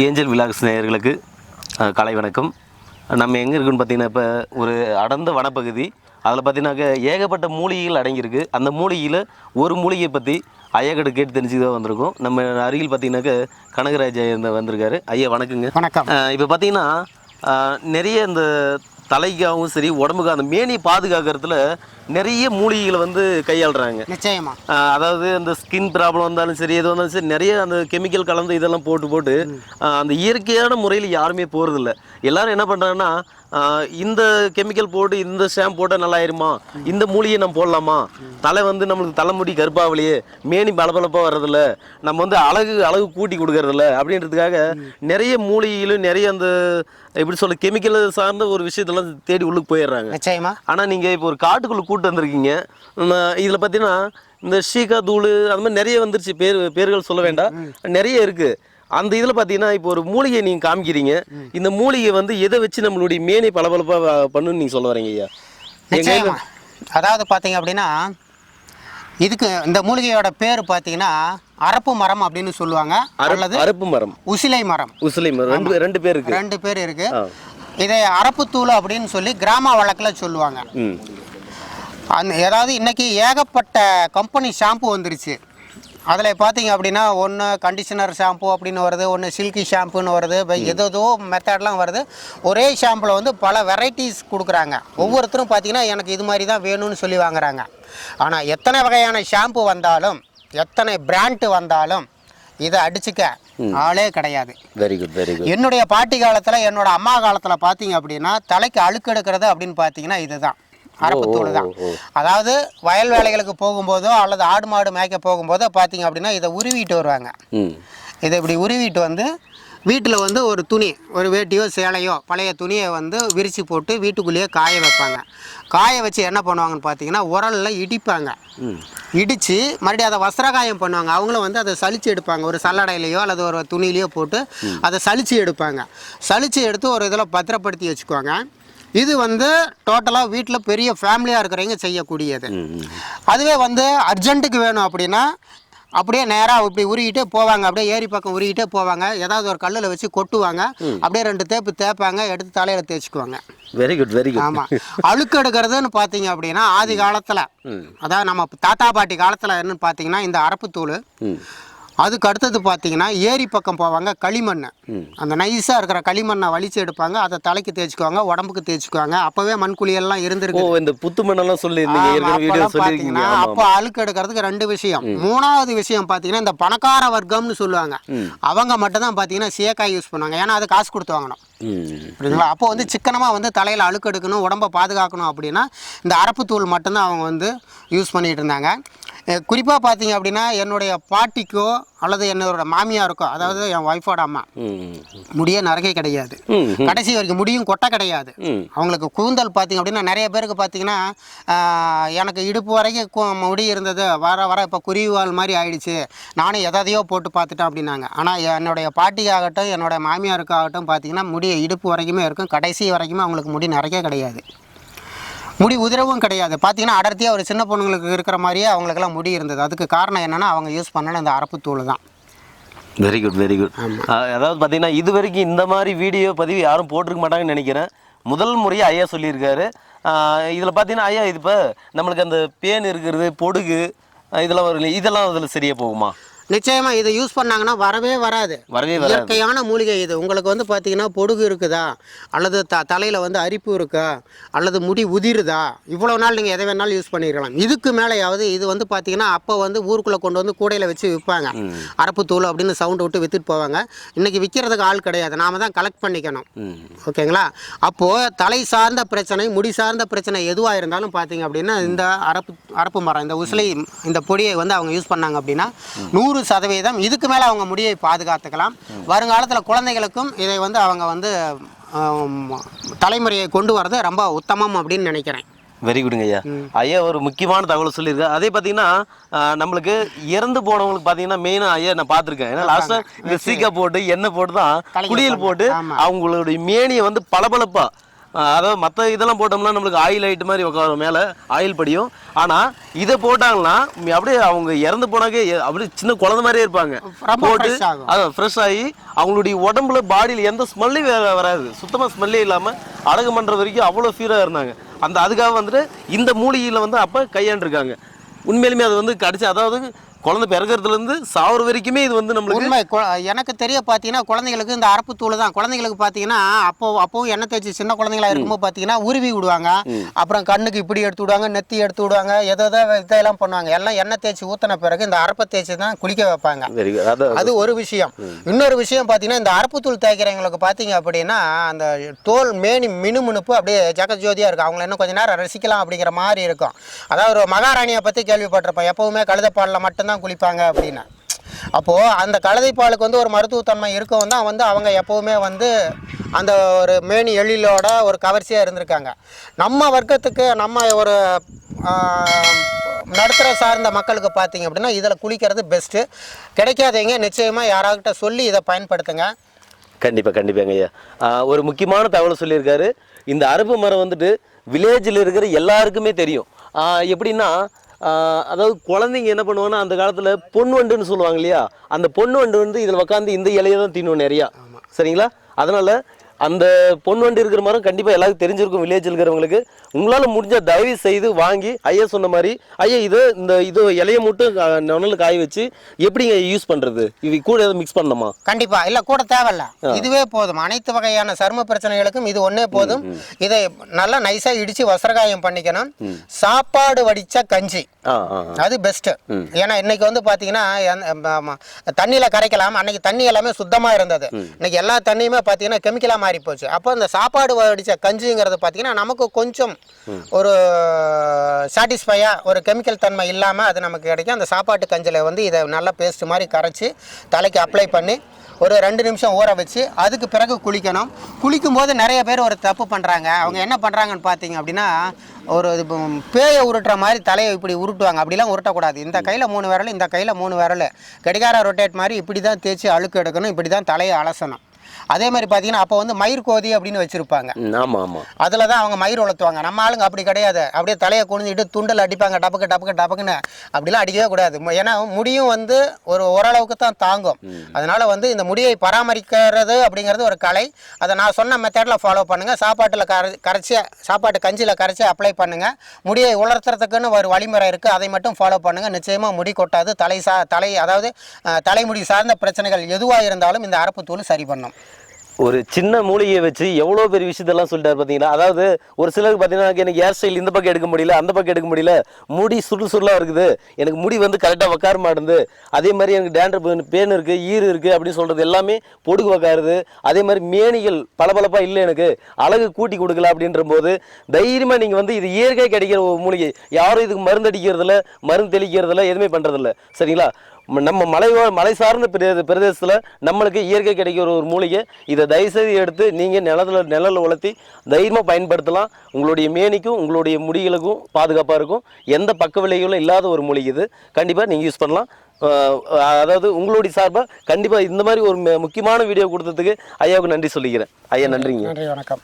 Angel vlogs நேயர்களுக்கு காலை வணக்கம். நம்ம எங்கே இருக்குன்னு பார்த்தீங்கன்னா இப்போ ஒரு அடர்ந்த வனப்பகுதி. அதில் பார்த்தீங்கன்னாக்க ஏகப்பட்ட மூலிகைகள் அடங்கியிருக்கு. அந்த மூலிகையில் ஒரு மூலிகையை பற்றி ஐயா கிட்ட கேட்டு தெரிஞ்சுக்க வந்திருக்கோம். நம்ம அருகில் பார்த்தீங்கன்னாக்க கனகராஜ் ஐயா வந்திருக்காரு. ஐயா வணக்கங்க. வணக்கம். இப்போ பார்த்தீங்கன்னா நிறைய இந்த தலைக்காகவும் சரி உடம்புக்கு அந்த மேனியை பாதுகாக்கிறதுல நிறைய மூலிகைகளை வந்து கையாளுறாங்க. நிச்சயமா. அதாவது அந்த ஸ்கின் ப்ராப்ளம் வந்தாலும் சரி எது வந்தாலும் சரி நிறைய அந்த கெமிக்கல் கலந்து இதெல்லாம் போட்டு போட்டு அந்த இயற்கையான முறையில் யாருமே போகிறதில்ல எல்லாரும் என்ன பண்ணுறாங்கன்னா இந்த கெமிக்கல் போட்டு இந்த ஷாம்பு போட்டால் நல்லா ஆயிருமா இந்த மூலிகையை நம்ம போடலாமா? தலை வந்து நம்மளுக்கு தலைமுடி கருப்பாவலையே மேனி பளபளப்பாக வர்றதில்ல நம்ம வந்து அழகு அழகு கூட்டி கொடுக்கறதில்ல அப்படின்றதுக்காக நிறைய மூலிகைகளும் நிறைய அந்த எப்படி சொல்ல கெமிக்கல் சார்ந்த ஒரு விஷயத்தெல்லாம் தேடி உள்ளுக்கு போயிடுறாங்க. ஆனால் நீங்கள் இப்போ ஒரு காட்டுக்குள்ளே கூட்டு வந்திருக்கீங்க. இதில் பார்த்தீங்கன்னா இந்த ஷீகா தூள் அது மாதிரி நிறைய வந்துருச்சு. பேர் பேர்கள் சொல்ல வேண்டாம். நிறைய இருக்குது அந்த இதில் பார்த்தீங்கன்னா இப்போ ஒரு மூலிகை நீங்கள் காமிக்கிறீங்க. இந்த மூலிகை வந்து எதை வச்சு நம்மளுடைய மேனி பளபளப்பாக பண்ணுன்னு நீங்கள் சொல்ல வரீங்க ஐயா? அதாவது பார்த்தீங்க அப்படின்னா இதுக்கு இந்த மூலிகையோட பேர் பார்த்தீங்கன்னா அரப்பு மரம் அப்படின்னு சொல்லுவாங்க. அல்லது அரப்பு மரம். உசிலை மரம். உசிலை மரம். ரெண்டு ரெண்டு பேர் இருக்கு. ரெண்டு பேர் இருக்கு. இதை அரப்புத்தூள் அப்படின்னு சொல்லி கிராம வழக்கில் சொல்லுவாங்க. அந்த ஏதாவது இன்னைக்கு ஏகப்பட்ட கம்பெனி ஷாம்பு வந்துருச்சு. அதில் பார்த்தீங்க அப்படின்னா ஒன்று கண்டிஷனர் ஷாம்பு அப்படின்னு வருது ஒன்று சில்கி ஷாம்புன்னு வருது ஏதோ மெத்தட்லாம் வருது. ஒரே ஷாம்பில் வந்து பல வெரைட்டிஸ் கொடுக்குறாங்க. ஒவ்வொருத்தரும் பார்த்தீங்கன்னா எனக்கு இது மாதிரி தான் வேணும்னு சொல்லி வாங்குறாங்க. ஆனால் எத்தனை வகையான ஷாம்பு வந்தாலும் எத்தனை பிராண்டு வந்தாலும் இதை அடிச்சுக்க ஆளே கிடையாது. வெரி குட் வெரி குட் என்னுடைய பாட்டி காலத்தில் என்னோட அம்மா காலத்தில் பார்த்தீங்க அப்படின்னா தலைக்கு அழுக்கு எடுக்கிறது அப்படின்னு பார்த்தீங்கன்னா இதுதான். அரப்புத்தூள் தான். அதாவது வயல் வேலைகளுக்கு போகும்போதோ அல்லது ஆடு மாடு மேய்க்க போகும்போதோ பார்த்தீங்க அப்படின்னா இதை உருவிட்டு வருவாங்க. இதை இப்படி உருவிட்டு வந்து வீட்டில் வந்து ஒரு துணி ஒரு வேட்டியோ சேலையோ பழைய துணியை வந்து விரித்து போட்டு வீட்டுக்குள்ளேயே காய வைப்பாங்க. காய வச்சு என்ன பண்ணுவாங்கன்னு பார்த்தீங்கன்னா உரலில் இடிப்பாங்க. இடித்து மறுபடியும் அதை வஸ்திரகாயம் பண்ணுவாங்க. அவங்களும் வந்து அதை சலிச்சு எடுப்பாங்க. ஒரு சல்லடையிலையோ அல்லது ஒரு துணியிலையோ போட்டு அதை சலிச்சு எடுப்பாங்க. சலிச்சு எடுத்து ஒரு இதில் பத்திரப்படுத்தி வச்சுக்குவாங்க. இது வந்து டோட்டலாக வீட்டில் பெரிய ஃபேமிலியாக இருக்கிறவங்க செய்யக்கூடியது. அதுவே வந்து அர்ஜென்ட்டுக்கு வேணும் அப்படின்னா அப்படியே நேராக இப்படி உருகிட்டே போவாங்க. அப்படியே ஏரி பக்கம் உருகிட்டே போவாங்க. ஏதாவது ஒரு கல்லில் வச்சு கொட்டுவாங்க. அப்படியே ரெண்டு தேப்பு தேய்ப்பாங்க. எடுத்து தலையில் தேய்ச்சிக்குவாங்க. வெரி குட் வெரி குட் ஆமாம் அழுக்கு எடுக்கிறதுன்னு பார்த்தீங்க அப்படின்னா ஆதி காலத்தில் அதாவது நம்ம தாத்தா பாட்டி காலத்தில் என்னன்னு பார்த்தீங்கன்னா இந்த அரப்புத்தூள் அதுக்கு அடுத்தது பார்த்தீங்கன்னா ஏரி பக்கம் போவாங்க களிமண் ம். அந்த நைஸாக இருக்கிற களிமண்ணை வலிச்சு எடுப்பாங்க அதை தலைக்கு தேய்ச்சிக்குவாங்க உடம்புக்கு தேய்ச்சிக்குவாங்க. அப்போவே மண்குழியெல்லாம் இருந்திருக்கு. இந்த புத்து மண்ணெல்லாம் சொல்லியிருக்கீங்க. பார்த்தீங்கன்னா, அப்போ அழுக்கு எடுக்கிறதுக்கு ரெண்டு விஷயம். மூணாவது விஷயம் பார்த்தீங்கன்னா இந்த பணக்கார வர்க்கம்னு சொல்லுவாங்க. அவங்க மட்டும் தான் பார்த்தீங்கன்னா சீயக்காய் யூஸ் பண்ணுவாங்க. ஏன்னா அது காசு கொடுத்து வாங்கணும். புரியுதுங்களா? அப்போ வந்து சிக்கனமாக வந்து தலையில் அழுக்கு எடுக்கணும் உடம்பை பாதுகாக்கணும் அப்படின்னா இந்த அரப்புத்தூள் மட்டும்தான் அவங்க வந்து யூஸ் பண்ணிட்டு இருந்தாங்க. குறிப்பாக பார்த்தீங்க அப்படின்னா என்னுடைய பாட்டிக்கோ அல்லது என்னோட மாமியாருக்கோ அதாவது என் ஒய்ஃபோட அம்மா முடிய நரகை கிடையாது. கடைசி வரைக்கும் முடியும் கொட்டை கிடையாது. அவங்களுக்கு கூந்தல் பார்த்தீங்க அப்படின்னா நிறைய பேருக்கு பார்த்தீங்கன்னா எனக்கு இடுப்பு வரைக்கும் முடி இருந்தது வர வர இப்போ குருவிவால் மாதிரி ஆயிடுச்சு. நானும் எதையோ போட்டு பார்த்துட்டேன் அப்படின்னாங்க. ஆனால் என்னுடைய பாட்டிக்காகட்டும் என்னோட மாமியாருக்காகட்டும் பார்த்தீங்கன்னா முடி இடுப்பு வரைக்குமே இருக்கும். கடைசி வரைக்குமே அவங்களுக்கு முடி நிறைய கிடையாது. முடி உதிரவும் கிடையாது. பார்த்தீங்கன்னா அடர்த்தியாக ஒரு சின்ன பொண்ணுங்களுக்கு இருக்கிற மாதிரியே அவங்களுக்கெல்லாம் முடி இருந்தது. அதுக்கு காரணம் என்னென்னா அவங்க யூஸ் பண்ணன இந்த அரப்புத்தூள் தான். வெரி குட் வெரி குட் அதாவது பார்த்தீங்கன்னா இது வரைக்கும் இந்த மாதிரி வீடியோ பதிவு யாரும் போட்டிருக்க மாட்டாங்கன்னு நினைக்கிறேன். முதல் முறையாக ஐயா சொல்லியிருக்காரு. இதில் பார்த்தீங்கன்னா ஐயா இது இப்போ நம்மளுக்கு அந்த பேன் இருக்கிறது பொடுகு இதெல்லாம்? இதெல்லாம் அதில் சரியாக போகுமா? நிச்சயமா இதை யூஸ் பண்ணாங்கன்னா வரவே வராது. வரவே இயற்கையான மூலிகை இது. உங்களுக்கு வந்து பார்த்தீங்கன்னா பொடுகு இருக்குதா? அல்லது த தலையில் வந்து அரிப்பு இருக்கா? அல்லது முடி உதிருதா? இவ்வளோ நாள் நீங்கள் எதை வேணாலும் யூஸ் பண்ணிருக்கலாம். இதுக்கு மேலேயாவது இது வந்து பார்த்தீங்கன்னா அப்போ வந்து ஊருக்குள்ளே கொண்டு வந்து கூடையில் வச்சு விற்பாங்க. அரப்பு தூள் அப்படின்னு சவுண்டு விட்டு விற்றுட்டு போவாங்க. இன்றைக்கி விற்கிறதுக்கு ஆள் கிடையாது. நாம தான் கலெக்ட் பண்ணிக்கணும். ஓகேங்களா? அப்போது தலை சார்ந்த பிரச்சனை முடி சார்ந்த பிரச்சனை எதுவாக இருந்தாலும் பார்த்தீங்க அப்படின்னா இந்த அரப்பு அரப்பு மரம் இந்த உசிலை இந்த பொடியை வந்து அவங்க யூஸ் பண்ணாங்க அப்படின்னா நூறு சதவீதம் இதுக்கு மேலே அவங்க முடியை பாதுகாத்துக்கலாம். வருங்காலத்தில் குழந்தைகளுக்கும் இதை வந்து அவங்க வந்து தலைமுறையை கொண்டு வரது ரொம்ப உத்தமம் அப்படின்னு நினைக்கிறேன். வெரி குடுங்க ஐயா. ஐயா ஒரு முக்கியமான தகவல் சொல்லியிருக்காரு அதே பார்த்தீங்கன்னா நம்மளுக்கு இறந்து போனவங்களுக்கு பார்த்தீங்கன்னா மெயினாக ஐயா நான் பார்த்துருக்கேன் ஏன்னா லாஸ்ட்டாக இந்த சீக்கா போட்டு எண்ணெய் போட்டு தான் வைப்பாங்க. போட்டு. அவங்களுடைய மேனியை வந்து பளபளப்பா ஆஹ் அதாவது மற்ற இதெல்லாம் போட்டோம்னா நம்மளுக்கு ஆயில் ஐட்டு மாதிரி உட்காரும் மேலே ஆயில் படியும். ஆனால் இதை போட்டாங்கன்னா அப்படியே அவங்க இறந்து போனாக்கே அப்படியே சின்ன குழந்தை மாதிரியே இருப்பாங்க. போட்டு. அதான் ஃப்ரெஷ் ஆகி அவங்களுடைய உடம்புல பாடியில் எந்த ஸ்மெல்லும் வேற வராது. சுத்தமாக ஸ்மெல்லே இல்லாமல் அடகு பண்ணுற வரைக்கும் அவ்வளோ ஃபீராக இருந்தாங்க. அந்த அதுக்காக வந்துட்டு இந்த மூலிகையில் வந்து அப்போ கையாண்டிருக்காங்க. உண்மையிலுமே அது வந்து கடிச்சு அதாவது குழந்தை பிறக்கிறதுலேருந்து சாவர வரைக்குமே இது வந்து நம்மளுக்கு உண்மை. எனக்கு தெரிய பார்த்தீங்கன்னா குழந்தைங்களுக்கு இந்த அரப்பு தூள் தான். குழந்தைங்களுக்கு பார்த்தீங்கன்னா அப்போ அப்போவும் எண்ணெய் தேய்ச்சி சின்ன குழந்தைங்களா இருக்கும்போது பார்த்தீங்கன்னா உருவி விடுவாங்க. அப்புறம் கண்ணுக்கு இப்படி எடுத்து விடுவாங்க நெத்தி எடுத்து விடுவாங்க எதோ இதெல்லாம் பண்ணுவாங்க. எல்லாம் எண்ணெய் தேய்ச்சி ஊற்றின பிறகு இந்த அரப்பை தேய்ச்சி தான் குளிக்க வைப்பாங்க. அது ஒரு விஷயம். இன்னொரு விஷயம் பார்த்தீங்கன்னா இந்த அரப்பு தூள் தேய்க்கிறவங்களுக்கு பார்த்தீங்க அப்படின்னா அந்த தோல் மேனி மினுமினுப்பு அப்படியே ஜெகஜோதியாக இருக்கும். அவங்கள இன்னும் கொஞ்ச நேரம் ரசிக்கலாம் அப்படிங்கிற மாதிரி இருக்கும். அதாவது ஒரு மகாராணியை பற்றி கேள்விப்பட்டிருப்பேன் எப்பவுமே கழுதைப்பாலில் மட்டும்தான் குளிப்பாங்க அப்படின்னு. அப்போது அந்த கழுதைப்பாலுக்கு வந்து ஒரு மருத்துவத்தன்மை இருக்கவும் தான் வந்து அவங்க எப்போவுமே வந்து அந்த ஒரு மேனி எழிலோட ஒரு கவர்ச்சியாக இருந்திருக்காங்க. நம்ம வர்க்கத்துக்கு நம்ம ஒரு நடுத்தர சார்ந்த மக்களுக்கு பார்த்தீங்க அப்படின்னா இதில் குளிக்கிறது பெஸ்ட்டு கிடைக்காதீங்க. நிச்சயமாக யாராகிட்ட சொல்லி இதை பயன்படுத்துங்க. கண்டிப்பாக கண்டிப்பாங்க ஐயா. ஒரு முக்கியமான தகவல் சொல்லியிருக்காரு. இந்த அரபு மரம் வந்துட்டு வில்லேஜில் இருக்கிற எல்லாருக்குமே தெரியும். எப்படின்னா அதாவது குழந்தைங்க என்ன பண்ணுவாங்கன்னா அந்த காலத்தில் பொன் வண்டுன்னு சொல்லுவாங்க இல்லையா? அந்த பொன் வண்டு வந்து இதில் உட்காந்து இந்த இலையை தான் தின்னும் நிறையா. சரிங்களா? அதனால் அந்த பொன் வண்டு இருக்கிற மரம் கண்டிப்பாக எல்லாருக்கும் தெரிஞ்சிருக்கும் வில்லேஜில் இருக்கிறவங்களுக்கு. உங்களால் முடிஞ்ச தயவு செய்து வாங்கி ஐயா சொன்ன மாதிரி ஐயா இது இந்த இது இலையை மட்டும் நொனல் காய வச்சு எப்படிங்க யூஸ் பண்ணுறது இது கூட எதுவும் மிக்ஸ் பண்ணணுமா? கண்டிப்பா. இல்ல கூட தேவையில்ல. இதுவே போதும். அனைத்து வகையான சரும பிரச்சனைகளுக்கும் இது ஒண்ணே போதும். இதை நல்லா நைஸா இடிச்சு வசரகாயம் பண்ணிக்கணும். சாப்பாடு வடிச்ச கஞ்சி. அது பெஸ்ட் ஏன்னா இன்னைக்கு வந்து ம- தண்ணியில கரைக்கலாம். அன்னைக்கு தண்ணி எல்லாமே சுத்தமா இருந்தது. இன்னைக்கு எல்லா தண்ணியுமே பாத்தீங்கன்னா கெமிக்கலா மாறி போச்சு. அப்போ இந்த சாப்பாடு வடிச்ச கஞ்சிங்கிறது பாத்தீங்கன்னா நமக்கு கொஞ்சம் ஒரு சாட்டிஸ்ஃபையா ஒரு கெமிக்கல் தன்மை இல்லாம அது நமக்கு கிடைக்கும். அந்த சாப்பாட்டு கஞ்சில வந்து இதை நல்லா பேஸ்ட் மாதிரி கரைச்சி தலைக்கு அப்ளை பண்ணி ஒரு ரெண்டு நிமிஷம் ஊற வச்சு அதுக்கு பிறகு குளிக்கணும். குளிக்கும் போது நிறைய பேர் ஒரு தப்பு பண்ணுறாங்க அவங்க என்ன பண்ணுறாங்கன்னு பார்த்தீங்க அப்படின்னா ஒரு பேயை உருட்டுற மாதிரி தலையை இப்படி உருட்டுவாங்க. அப்படிலாம் உருட்டக்கூடாது. இந்த கையில் மூணு விரல் இந்த கையில் மூணு விரல். கடிகார ரொட்டேட் மாதிரி இப்படி தான் தேய்ச்சி அழுக்கு எடுக்கணும். இப்படி தான் தலையை அலசணும். அதே மாதிரி பார்த்தீங்கன்னா அப்போ வந்து மயிர் கோதி அப்படின்னு வச்சுருப்பாங்க. ம், ஆமா ஆமா. அதில் தான் அவங்க மயிர் வளர்த்துவாங்க நம்ம ஆளுங்க அப்படி கிடையாது. அப்படியே தலையை குனிஞ்சிட்டு துண்டில் அடிப்பாங்க டபக்கு டபக்கு டபக்குன்னு. அப்படிலாம் அடிக்கவே கூடாது. ஏன்னா முடியும் வந்து ஒரு ஓரளவுக்கு தான் தாங்கும். அதனால வந்து இந்த முடியை பராமரிக்கிறது அப்படிங்கிறது ஒரு கலை. அதை நான் சொன்ன மெத்தடில் ஃபாலோ பண்ணுங்கள் சாப்பாட்டில் கரை கரைச்சி சாப்பாட்டு கஞ்சியில் கரைச்சி அப்ளை பண்ணுங்கள் முடியை உலர்த்துறதுக்குன்னு ஒரு வழிமுறை இருக்குது அதை மட்டும் ஃபாலோ பண்ணுங்கள் நிச்சயமாக முடி கொட்டாது. தலை சா தலை அதாவது தலைமுடி சார்ந்த பிரச்சனைகள் எதுவாக இருந்தாலும் இந்த அரப்பு தூள் சரி பண்ணும். ஒரு சின்ன மூலிகையை வச்சு எவ்வளோ பெரிய விஷயத்தெல்லாம் சொல்லிட்டாரு பார்த்தீங்கன்னா அதாவது ஒரு சிலருக்கு பார்த்தீங்கன்னா எனக்கு ஹேர் ஸ்டைல் இந்த பக்கம் எடுக்க முடியல அந்த பக்கம் எடுக்க முடியல முடி சுருள் சுருளாக இருக்குது எனக்கு முடி வந்து கரெக்டாக உக்கார மாட்டேங்குது அதே மாதிரி எனக்கு டேண்ட்ரப் பேன் இருக்குது ஈர் இருக்குது அப்படின்னு சொல்கிறது எல்லாமே பொடுகு உக்காருது. அதே மாதிரி மேனிகள் பளபளப்பாக இல்லை எனக்கு அழகு கூட்டி கொடுக்கல அப்படின்ற போது தைரியமாக நீங்கள் வந்து இது இயற்கை கிடைக்கிற ஒரு மூலிகை. யாரும் இதுக்கு மருந்து அடிக்கிறதில்ல மருந்து தெளிக்கிறதில்ல எதுவுமே பண்ணுறதில்ல சரிங்களா? நம்ம மலை மலை சார்ந்த பிரதே பிரதேசத்தில் நம்மளுக்கு இயற்கை கிடைக்கிற ஒரு மூலிகை. இதை தயவுசெய்து எடுத்து நீங்கள் நிலத்தில் நிழலில் உலர்த்தி தைரியமாக பயன்படுத்தலாம். உங்களுடைய மேனிக்கும் உங்களுடைய முடிகளுக்கும் பாதுகாப்பாக இருக்கும். எந்த பக்க விளைவுகளும் இல்லாத ஒரு மூலிகை இது. கண்டிப்பாக நீங்கள் யூஸ் பண்ணலாம். அதாவது உங்களுடைய சார்பாக கண்டிப்பாக இந்த மாதிரி ஒரு முக்கியமான வீடியோ கொடுத்ததுக்கு ஐயாவுக்கு நன்றி சொல்லிக்கிறேன். ஐயா நன்றிங்க. நன்றி வணக்கம்.